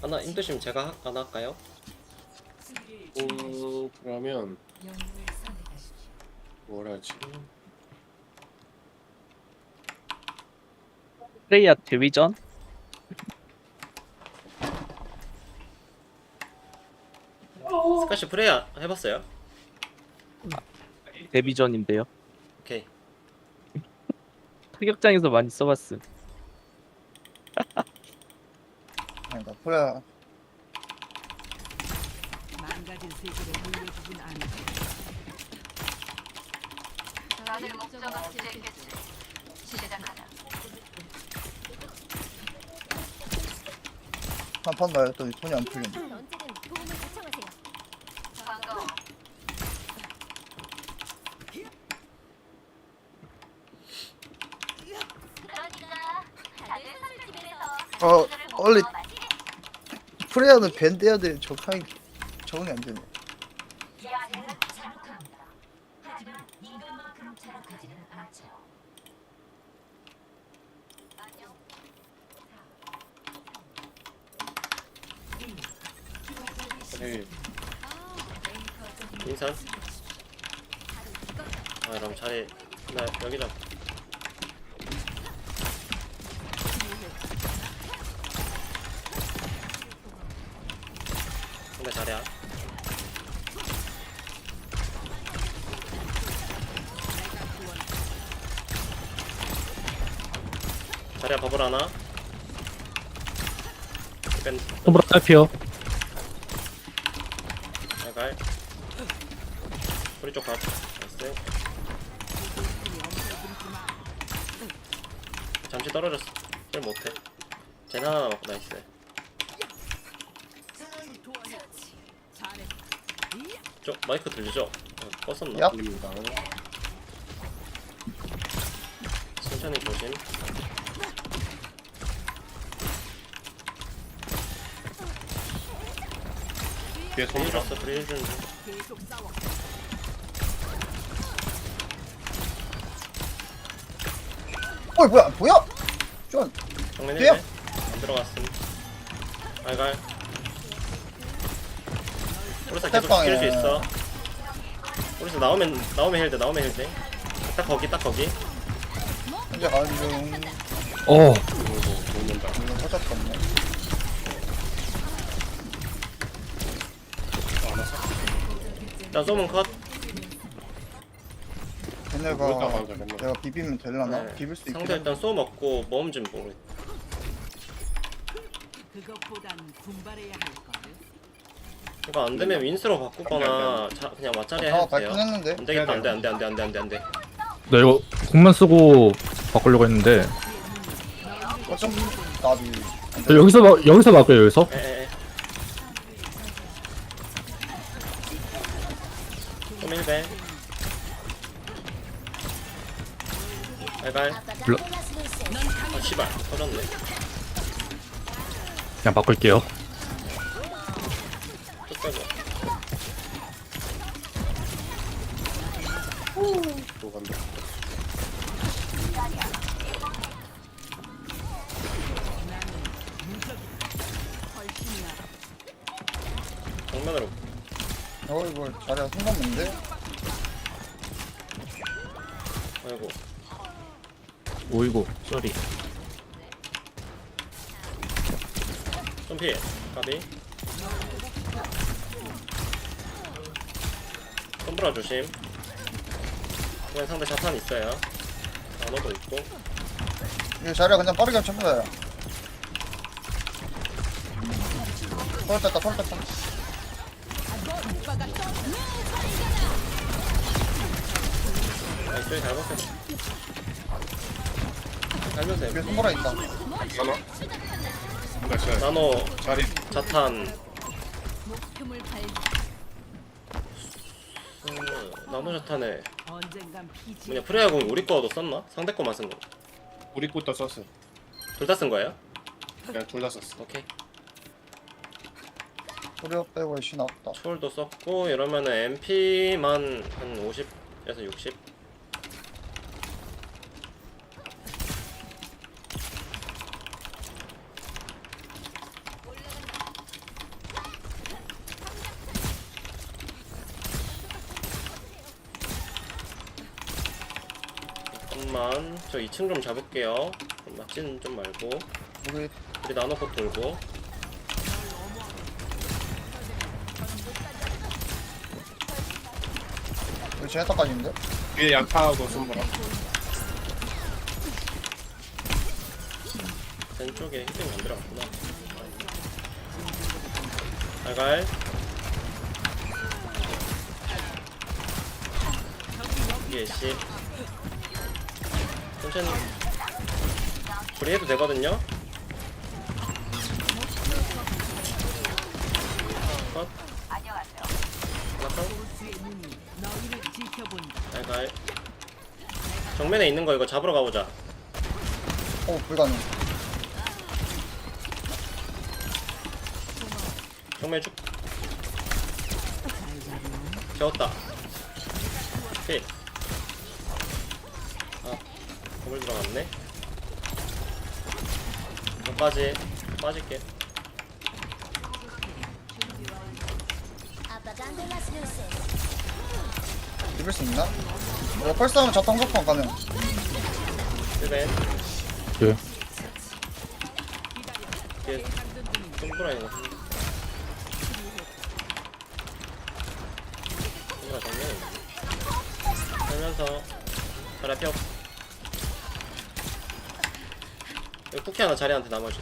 하나 힘드시면 제가 하- 하나 할까요? 음, 그러면 뭘 하지? 프레이야 데뷔전? 스카시 프레이 아- 해봤어요? 데뷔전인데요. 오케이 타격장에서 많이 써봤음. 그래 망가진 세계를 물려주진 않아. 다들 목적은 없겠지. 시작하자. 한판 가야 또 손이 안 풀린다 언제든 도움을 요청하세요. 반가워. 그러니까 다들 술집에서 어 원래 프레야는 밴드 해야 돼 적당히 적응이 안 되네. 네, 인선 아 그럼 자리 나 여기 좀 자리야 자리야 버블 하나 뺀 손보라 딸피요. 갈갈 우리 쪽 가. 나이스. 잠시 떨어졌어. 힐 못해. 젠 하나 남았고 나이스. 잘해. 저 마이크 들리죠? 어, 껐었나? 야. 들립니다. 천천히 조심. 뒤에. 브릴 준. 계속 싸워. 어이 뭐야 뭐야 쫀 정면 돼요? 1대. 안 들어갔음. 갈갈. 오르사 계속. 지킬 수 있어. 오르사 나오면 나오면 힐드 나오면 힐드. 딱 거기 딱 거기. 현재 가는 중 어. 이거 떴네 자 소문 컷. 걔네가 가자. 내가 비비면 되려나? 네. 비빌 수 상대 일단 쏘 먹고 모험 좀 모르. 그것보단 분발해야 할 거를. 이거 안 되면 윈스로 바꾸거나 자, 그냥 맞자리 아 해도 발끈 돼요. 했는데 안 되겠다 안 돼 안 돼 안 돼 안 돼 안 돼 안 돼. 나 이거 국만 쓰고 바꾸려고 했는데 어쩜 나비 저 여기서 막 여기서 바꿔요 여기서. 에 에에. 좀 1배. 발발. 불러. 아 씨발 터졌네. 그냥 바꿀게요. 이거 자리가 손넘는데 아이고. 오이고 쏘리. 좀 피해. 까비. 손브라 조심. 그냥 상대 자탄 있어요. 단어도 있고. 이거 자리가 그냥 빠르게 쳐보자 털 뺐다 털 뺐다 잘 먹혔어. 살면서 해. 손보라 있다 하나. 나이스. 나노 자리. 자탄 음, 나노 자탄에 언젠간 피지. 뭐냐 프레야 공이 우리 거도 썼나? 상대 거만 쓴 거. 우리 꽃도 썼어. 둘 다 쓴 거예요? 그냥 둘 다 썼어. 오케이. 소리업 빼고 신 없다 초월도 썼고 이러면은 MP만 한 50에서 60. 잠깐만 저 2층 좀 잡을게요. 맞지는 좀 말고. 우리 우리 나노코 돌고. 우리 제네타까지 있는데? 위에 약하고 손보라. 왼쪽에 히딩 안 들어갔구나. 알갈. 위에 씨 천천히 우리 해도 되거든요? 컷. 하나 컷 정면에 있는 거 이거 잡으러 가보자. 어 불가능. 정면 쭉. 재웠다. 힐 물 들어갔네. 여기까지 빠질게. 아빠가 안 골라주세요. 입을 수 있나? 이거 펄스 하면 자탄 속방 가능. 1벤 예. 뒤에 똥돌아 있는 거 똥돌아 있네. 살면서 자리 펴 여기 쿠키 하나 자리한테 나머지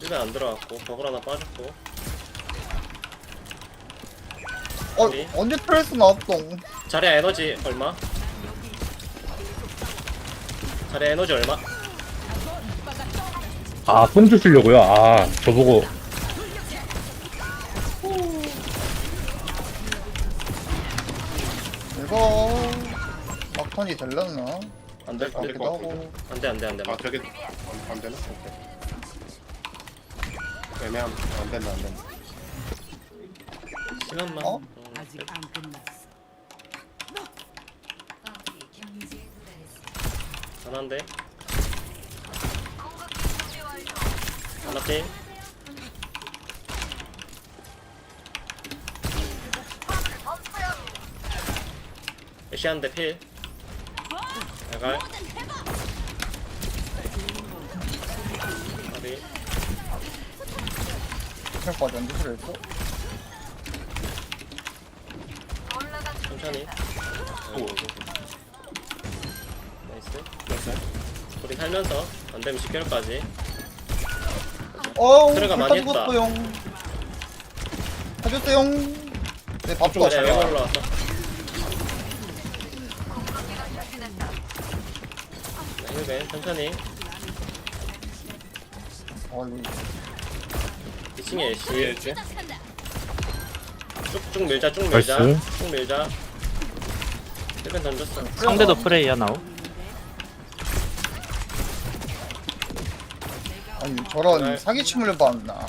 일벤 안 들어갔고 버글 하나 빠졌고 어 우리? 언제 트레스 나왔어 자리야 에너지 얼마? 자리야 에너지 얼마? 아, 뽕 주시려고요? 아, 저보고. 될렸나? 안될 것 되기도 같아 하고 안돼 안돼 안돼 아 되게 안, 안 되나? 오케이. 애매함 안 된다 안 된다. 시간만 어? 음, 아직 안 끝났어. 안한데 안할게 애쉬한데 필 나갈 아비 트레스까지 언제 트레스? 천천히. 아이고, 나이스? 우리 살면서 안되면 10개월까지. 어우 불타 많이 했다. 죽었어용. 내 밥도 그래 왜 없어 올라왔어 벤 천천히 어이 2층에 애쉬 위에 있지? 쭉쭉 밀자 쭉 밀자 나이스. 쭉 밀자 힐벤 던졌어 상대도 프레이야 나오. 아니 저런 네. 사기침을 봤나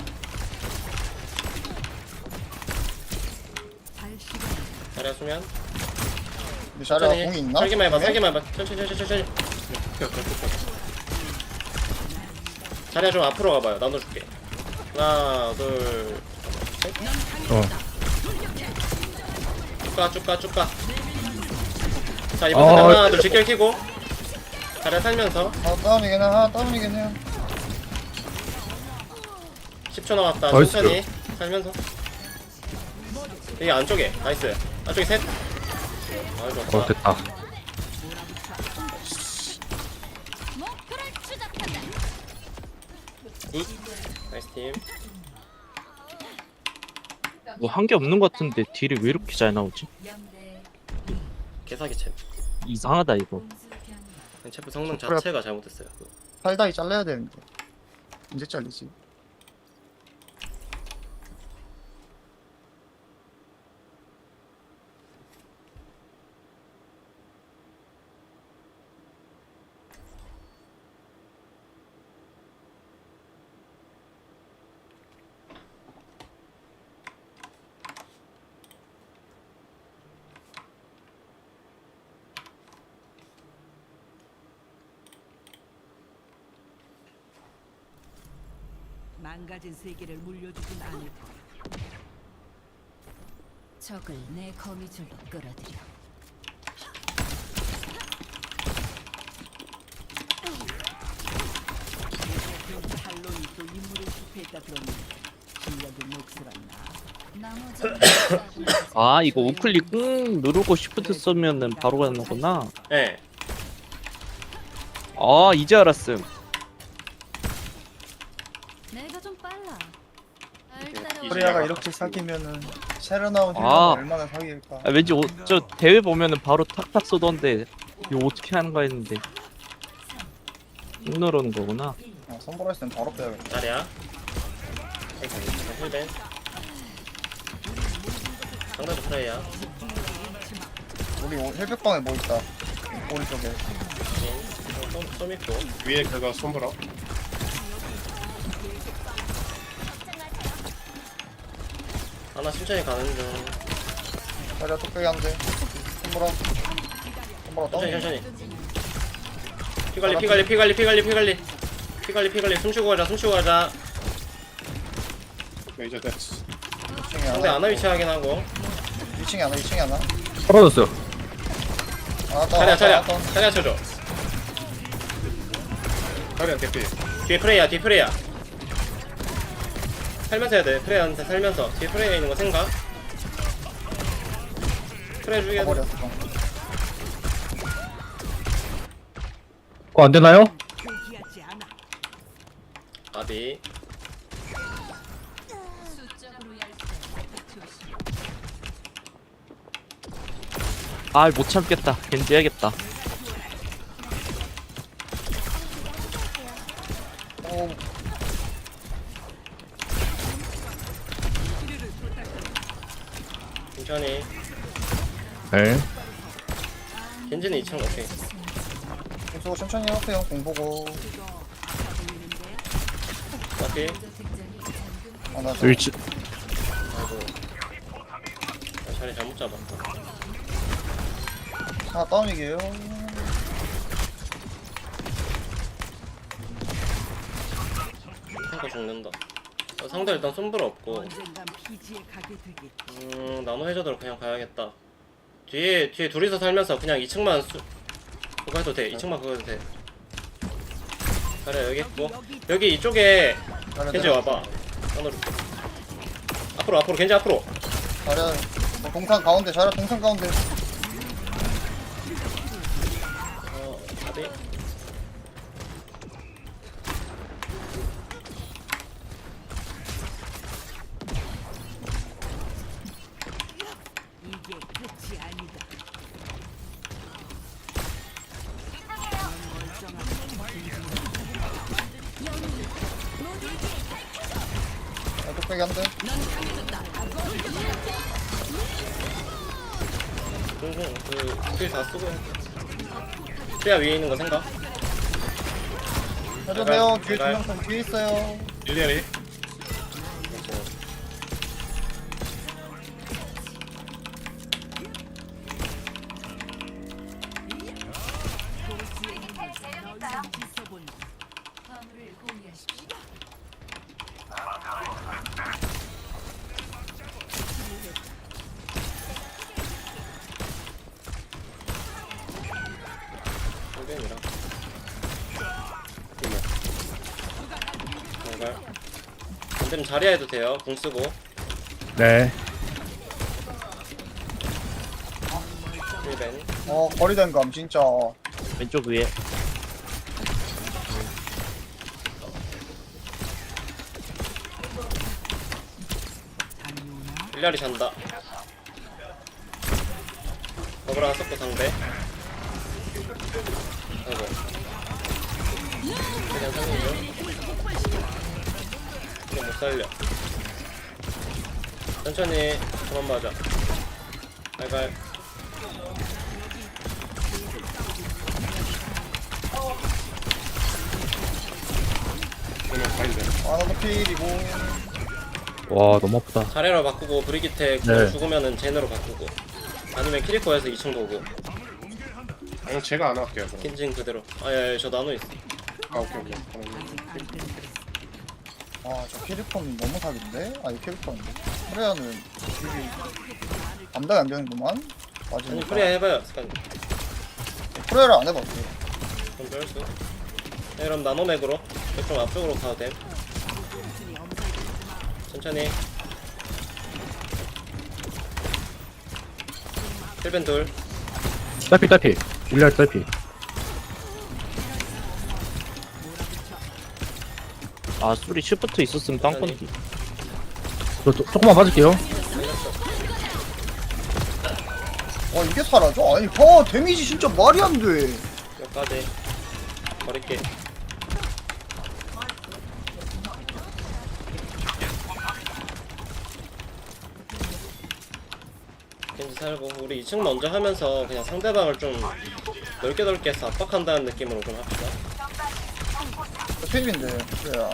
자리야 수면 근데 자리가 공이 있나? 살기만 해봐 네? 살기만 해봐 천천히 천천히 천천히 오케이 오케이 오케이. 자리야 좀 앞으로 가봐요. 나눠줄게. 하나 둘 어. 쭉가 쭉 가 쭉 가. 자 이번 아, 하나 둘 직결 키고. 자리야 살면서. 아 다운이긴 해. 아, 다운이긴 해 10초 남았다. 나이스. 천천히. 살면서. 여기 안쪽에. 나이스. 안쪽에 셋. 아, 좋다. 어, 됐다. 굿. 나이스 팀. 뭐 한 게 없는 것 같은데 딜이 왜 이렇게 잘 나오지? 개사기 챔. 이상하다 이거. 챔프 성능. 자체가 잘못됐어요. 팔다이 잘라야 되는데 이제 잘리지 망가진 세계를 물려주진 않을 거야. 적을 내 거미줄로 끌어들여. 탈론이 또 임무를 실패했다 들었니? 실력이 녹슬었나? 나머지 아 이거 우클릭 꾹 누르고 시프트 쏘면은 바로 가는구나 예. 아 이제 알았음 내가 좀 빨라. 따라오지. 프레야가 이렇게 사귀면은 새로 나온 힐러는 아. 얼마나 사귈까 아, 왠지 오, 저 대회 보면은 바로 탁탁 쏘던데 이거 어떻게 하는가 했는데 꾹 누르는 거구나 아, 선보라 했을 땐 바로 빼야겠다 자리야. 힐벤. 상대도 프레이야. 우리 오- 힐백방에 뭐 있다 오른쪽에 좀 있고. 위에 그거 손보라. 하나 천천히 가는 중. 자리야 뚝배기 한대 선보라 선보라 천천히 떠 천천히. 피 관리 피 관리 피 관리 피 관리 피 관리. 피 관리 피 관리 숨 쉬고 가자 숨 쉬고 가자. 메이저 됐어. 2층에 상대 하나 안나 위치 확인하고. 2층에 하나 2층에 하나 떨어졌어요. 하나 떠 자리야 하나 자리야 떠. 자리야 쳐줘. 다리야 개피. 뒤에 프레이야 뒤에 프레이야. 살면서 해야 돼. 프레이한테 살면서. 뒤에 프레이가 있는 거 생각. 프레이 죽여. 가버렸어 그거 안 되나요? 포기하지 않아. 아비. 수적으로 얄세. 조심. 아 못 참겠다 겐지 해야겠다 천천히. 네. 겐지는 2층 오케이. 계속 천천히 하세요 공보고 아비. 하나 더 일치. 아이고. 아, 자리 잘못 잡았다. 하나 다운이게요 탱커 죽는다. 어, 상대 일단 손불 없고. 언젠간 피지에 가게 되겠지. 음 나노 해저드로 그냥 가야겠다. 뒤에 뒤에 둘이서 살면서 그냥 2층만 수 그거 해도 돼. 2층만 그거 해도 돼. 자리야 여기 있고 여기 이쪽에 겐지 와봐. 나노 앞으로 앞으로 겐지 앞으로. 자리야 어, 동상 가운데 자리야 동상 가운데 응, 그킬다 쓰고 해. 프리야 위에 있는 거 생각. 해주세요 뒤에 두명 뒤에 있어요 일리아리. 홀벤이랑. 정갈. 안되면 자리야 해도 돼요. 궁 쓰고. 네. 힐벤. 어 거리된 감 진짜 왼쪽 위에? 일리아리 잔다. 버블 하나 썼고 상대. 이거 못 살려. 천천히 그만 맞아. 그러면 가인데. 하나도 필이고 와 너무 아프다. 자리로 바꾸고 브리기테 네. 죽으면은 제너로 바꾸고. 아니면 키리코에서 2층 도고. 아니 제가 안 할게요. 그럼. 킨진 그대로. 아예 저 나노 있어. 아 오케이 오케이. 된다. 아저 캐릭터는 너무 사기인데? 아니 캐릭터인데 프레야는 감당이 안 되는구만. 아니 프리야 해봐요 스카님 프레야를 안 해봤어. 그럼 뺄수 네, 그럼 나노맥으로 좀 앞쪽으로 가도 됨 천천히 힐벤 둘 딸피 딸피 일리알 딸피 아 소리 쉬프트 있었으면 땅건디 저, 조, 조금만 빠질게요 와 이게 사라져? 아니 와 데미지 진짜 말이 안 돼. 여기까지 버릴게 살고 우리 2층 먼저 하면서 그냥 상대방을 좀 넓게 넓게 해서 압박한다는 느낌으로 좀 합시다 필인데 프레야.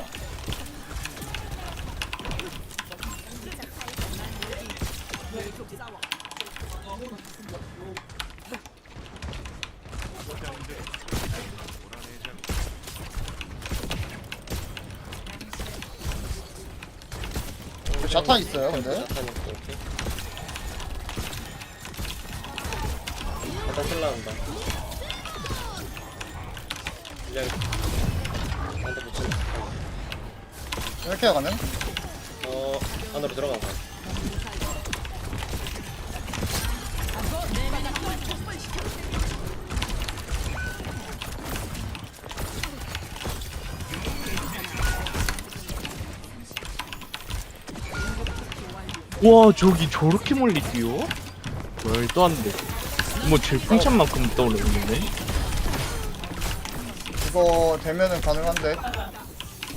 자탄 있어요 근데? 자탄 있고 오케이 자탄 킬라한다 그냥 한대 붙이네 이렇게 가면? 어 안으로 들어간다 와 저기 저렇게 멀리 뛰어? 말도 안돼 뭐 질풍찬만큼 떠오르는데? 이거 되면은 가능한데?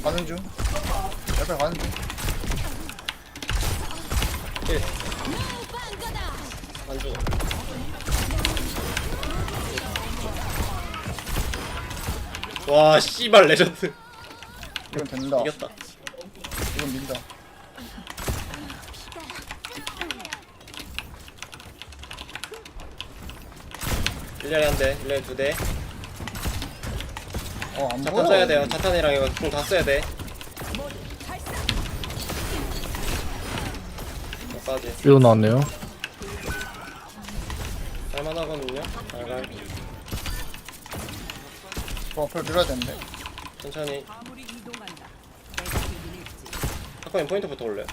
가는 중. 약간 가는 중. 안 죽어 와 씨발 레전드. 이건 된다. 이겼다. 이건 민다 일렬에 한대 일렬에 두대. 어 안 자탄 보여. 써야 돼요. 자탄이랑 이거 공다 써야 돼. 여기까지. 위로 나왔네요. 할만하거든요. 잘갈. 저 앞을 밀어야 되는데. 천천히. 아까 포인트부터 올려요.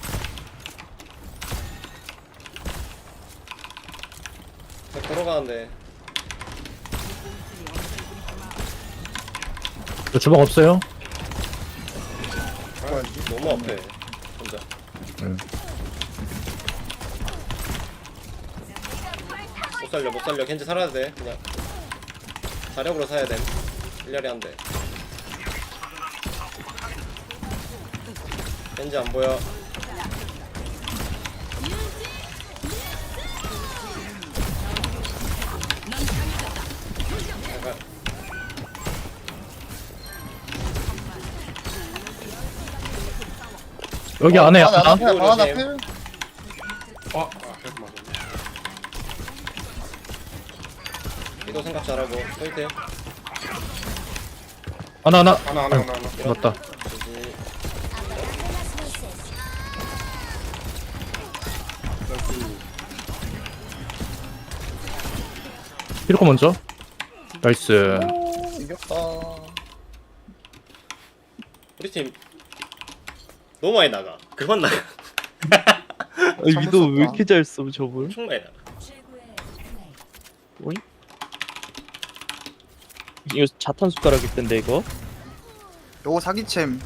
저 걸어가는데 저 주방 없어요? 너무 앞에. 혼자. 응. 못 살려 못 살려. 겐지 살아야 돼 그냥. 자력으로 사야 됨. 1년에 한대 겐지 안 보여 여기 안에 방 하나 하나 필, 조심. 필 아, 아, 계속 맞았네. 이도 생각 잘하고 포인트 하나 하나. 하나, 하나, 하나, 하나. 맞다. 그지 히로코 먼저. 나이스. 오 이겼다. 우리 팀 너무 많이 나가 그만 나가 아, 위도 왜 이렇게 잘 써, 저걸? 엄청 많이 나가. 오잉? 이거 자탄 숟가락일 텐데 이거? 요거 사기챔